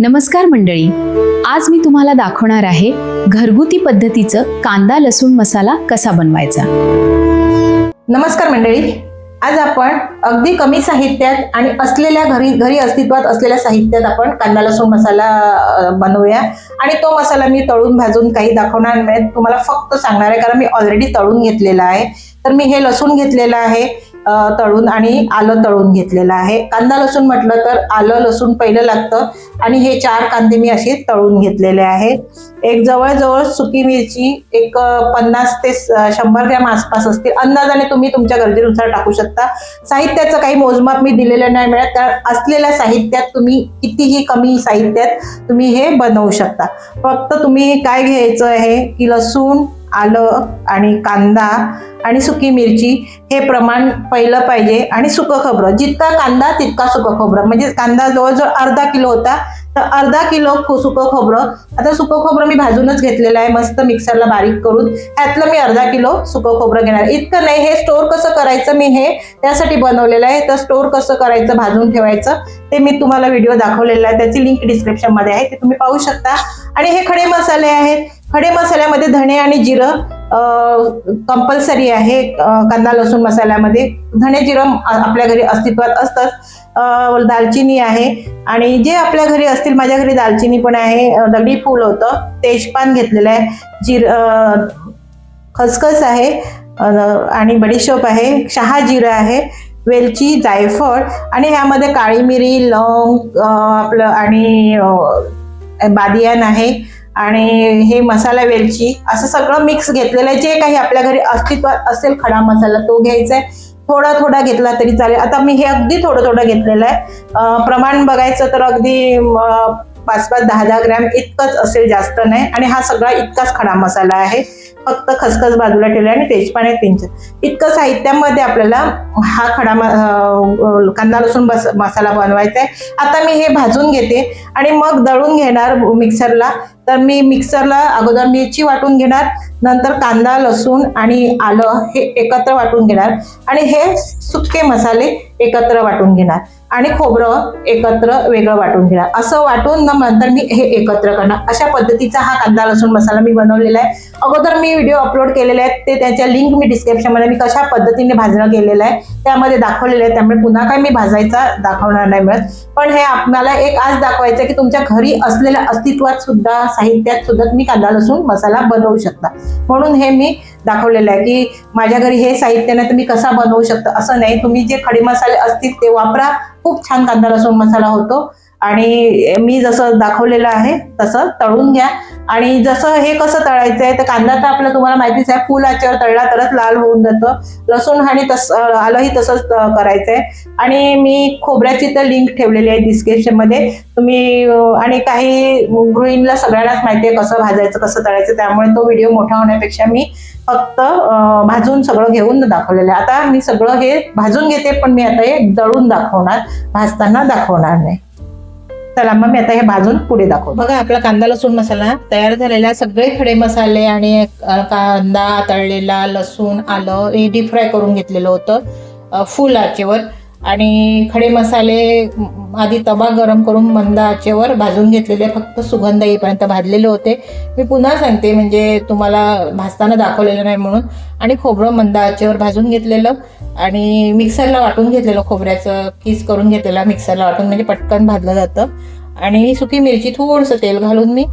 नमस्कार मंडळी. आज मी तुम्हाला दाखवणार आहे घरगुती पद्धतीचं कांदा लसूण मसाला कसा बनवायचा. नमस्कार मंडळी. आज आपण अगदी कमी साहित्यात आणि असलेल्या घरी घरी अस्तित्वात असलेल्या साहित्यात आपण कांदा लसूण मसाला बनवूया. आणि तो मसाला मी तळून भाजून काही दाखवणार नाही तुम्हाला फक्त सांगणार आहे कारण मी ऑलरेडी तळून घेतलेला आहे. तर मी हे लसूण घेतलेलं आहे. तळून आणि आलं तळून घेतलेलं आहे. कांदा लसूण म्हटलं तर आलं लसूण पहिलं लागतं. आणि हे चार कांदे मी असे तळून घेतलेले आहे. एक जवळजवळ सुकी मिरची एक पन्नास ते शंभर ग्रॅम आसपास असतील अंदाजाने तुम्ही तुमच्या गरजेनुसार टाकू शकता. साहित्याचं काही मोजमाप मी दिलेलं नाही मिळत. कारण असलेल्या साहित्यात तुम्ही कितीही कमी साहित्यात तुम्ही हे बनवू शकता. फक्त तुम्ही काय घ्यायचं आहे की लसूण आलं आणि कांदा आणि सुकी मिरची हे प्रमाण पहिलं पाहिजे आणि सुकं खोबरं. जितका कांदा तितका सुकं खोबरं. म्हणजे कांदा जवळजवळ अर्धा किलो होता तर अर्धा किलो खो- सुकं खोबरं. आता सुकं खोबरं मी भाजूनच घेतलेलं आहे मस्त मिक्सरला बारीक करून. ह्यातलं मी अर्धा किलो सुकं खोबरं घेणार इतकं नाही हे स्टोअर कसं करायचं मी हे त्यासाठी बनवलेलं आहे. तर स्टोअर कसं करायचं भाजून ठेवायचं ते मी तुम्हाला व्हिडिओ दाखवलेला आहे. त्याची लिंक डिस्क्रिप्शनमध्ये आहे ते तुम्ही पाहू शकता. आणि हे खडे मसाले आहेत. खडे मसाल्यामध्ये धणे आणि जिरं कंपल्सरी आहे कांदा लसूण मसाल्यामध्ये. धणे जिरं आपल्या घरी अस्तित्वात असतात. दालचिनी आहे. आणि जे आपल्या घरी असतील माझ्या घरी दालचिनी पण आहे. दगडी फूल होतं. तेजपान घेतलेलं आहे. जिर खसखस आहे. आणि बडीशोप आहे. शहा जिरं आहे. वेलची जायफळ. आणि ह्यामध्ये काळी मिरी लवंग आपलं आणि बादियान आहे. आणि हे मसाला वेलची असं सगळं मिक्स घेतलेलं आहे. जे काही आपल्या घरी अस्तित्वात असेल खडा मसाला तो घ्यायचा आहे. थोडा थोडा घेतला तरी चालेल. आता मी हे अगदी थोडं थोडं घेतलेलं आहे. प्रमाण बघायचं तर अगदी पाच पाच दहा दहा ग्रॅम इतकंच असेल जास्त नाही. आणि हा सगळा इतकाच खडा मसाला आहे. फक्त खसखस बाजूला ठेवले आणि तेजपान तीनच इतकं साहित्यामध्ये आपल्याला हा खडा म- कांदा लसूण बस मसाला बनवायचा आहे आता मी हे भाजून घेते आणि मग दळून घेणार मिक्सरला. तर मी मिक्सरला अगोदर मिरची वाटून घेणार नंतर कांदा लसूण आणि आलं हे एकत्र वाटून घेणार आणि हे सुके मसाले एकत्र वाटून घेणार. आणि खोबरं एकत्र वेगळं वाटून घेणार. असं वाटून नंतर मी हे एकत्र करणार. अशा पद्धतीचा हा कांदा लसूण मसाला मी बनवलेला आहे. अगोदर मी व्हिडिओ अपलोड केलेले आहेत. ते त्याच्या लिंक मी डिस्क्रिप्शनमध्ये मी कशा पद्धतीने भाजणं केलेलं आहे त्यामध्ये दाखवलेलं आहे. त्यामुळे पुन्हा काय मी भाजायचा दाखवणार नाही मिळत. पण हे आपल्याला एक आज दाखवायचं आहे की तुमच्या घरी असलेल्या अस्तित्वात सुद्धा साहित्यात सुद्धा तुम्ही कांदा लसूण मसाला बनवू शकता. म्हणून हे मी दाखवलेलं आहे की माझ्या घरी हे साहित्य नाही तुम्ही कसा बनवू शकता? असं नाही. तुम्ही जे खडे मसाले असतील ते वापरा. खूप छान कांदा लसूण मसाला होतो. आणि मी जसं दाखवलेलं आहे तसं तळून घ्या. आणि जसं हे कसं तळायचं आहे तर कांदा तर आपलं तुम्हाला माहितीच आहे फुल आचेवर तळला तरच लाल होऊन जातं. लसूण आणि तस आलंही तसंच करायचं आहे आणि मी खोबऱ्याची तर लिंक ठेवलेली आहे डिस्क्रिप्शनमध्ये तुम्ही आणि काही गृहिणीला सगळ्यांनाच माहिती आहे कसं भाजायचं कसं तळायचं त्यामुळे तो व्हिडिओ मोठा होण्यापेक्षा मी फक्त भाजून सगळं घेऊन दाखवलेलं आहे. आता मी सगळं हे भाजून घेते पण मी आता हे दळून दाखवणार भाजताना दाखवणार नाही. चला मग मी आता हे भाजून पुढे दाखव बघा आपला कांदा लसूण मसाला तयार झालेला सगळे खडे मसाले आणि कांदा तळलेला लसूण आलं हे डीप फ्राय करून घेतलेलं होतं. फुलाचेवर फुल आचेवर. आणि खडे मसाले आधी तवा गरम करून मंद आचेवर भाजून घेतलेले फक्त सुगंध येईपर्यंत भाजलेले होते. मी पुन्हा सांगते म्हणजे तुम्हाला भाजताना दाखवलेलं नाही म्हणून. आणि खोबरं मंद आचेवर भाजून घेतलेलं आणि मिक्सरला वाटून घेतलेलं खोबऱ्याचं किस करून घेतलेलं मिक्सरला वाटून म्हणजे पटकन भाजलं जातं. आणि सुकी मिरची थोडंसं तेल घालून मी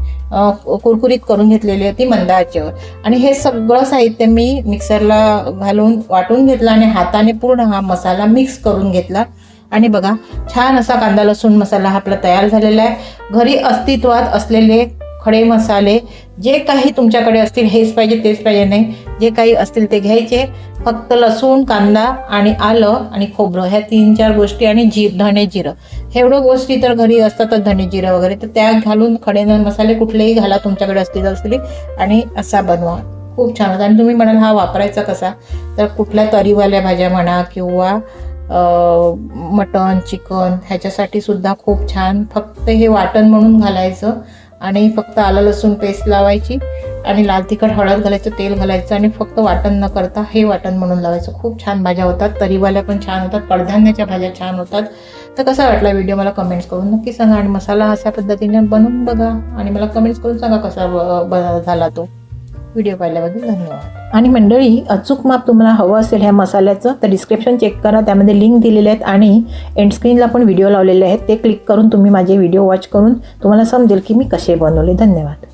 कुरकुरीत करून घेतलेली होती मंद आचेवर आणि हे सगळं साहित्य मी मिक्सरला घालून वाटून घेतलं आणि हाताने पूर्ण हा मसाला मिक्स करून घेतला. आणि बघा छान असा कांदा लसूण मसाला हा आपला तयार झालेला आहे. घरी अस्तित्वात असलेले खडे मसाले जे काही तुमच्याकडे असतील हेच पाहिजे तेच पाहिजे नाही. जे काही असतील ते घ्यायचे. फक्त लसूण कांदा आणि आलं आणि खोबरं ह्या तीन चार गोष्टी आणि जी धणे जिरं. एवढं गोष्टी तर घरी असतातच धने जिरं वगैरे. तर त्या घालून खडे मसाले कुठलेही घाला तुमच्याकडे असतील असतील. आणि असा बनवा. खूप छान होता. आणि तुम्ही म्हणाल हा वापरायचा कसा? तर कुठल्या तरीवाल्या भाज्या म्हणा किंवा मटन मटण चिकन ह्याच्यासाठी सुद्धा खूप छान. फक्त हे वाटण म्हणून घालायचं आणि फक्त आलं लसूण पेस्ट लावायची. आणि लाल तिखट हळद घालायचं तेल घालायचं आणि फक्त वाटण न करता हे वाटण म्हणून लावायचं. खूप छान भाज्या होतात तरीवाल्या पण छान होतात कडधान्याच्या भाज्या छान होतात. तर कसा वाटला व्हिडिओ मला कमेंट्स करून नक्की सांगा आणि मसाला अशा पद्धतीने बनवून बघा आणि मला कमेंट्स करून सांगा कसा ब- ब- झाला तो. व्हिडिओ पाहिल्याबद्दल धन्यवाद. आणि मंडळी अचूक माप तुम्हाला हवं असेल ह्या मसाल्याचं तर डिस्क्रिप्शन चेक करा. त्यामध्ये लिंक दिलेले आहेत आणि एंड स्क्रीनला पण व्हिडिओ लावलेले आहेत. ते क्लिक करून तुम्ही माझे व्हिडिओ वॉच करून तुम्हाला समजेल की मी कसे बनवले. धन्यवाद.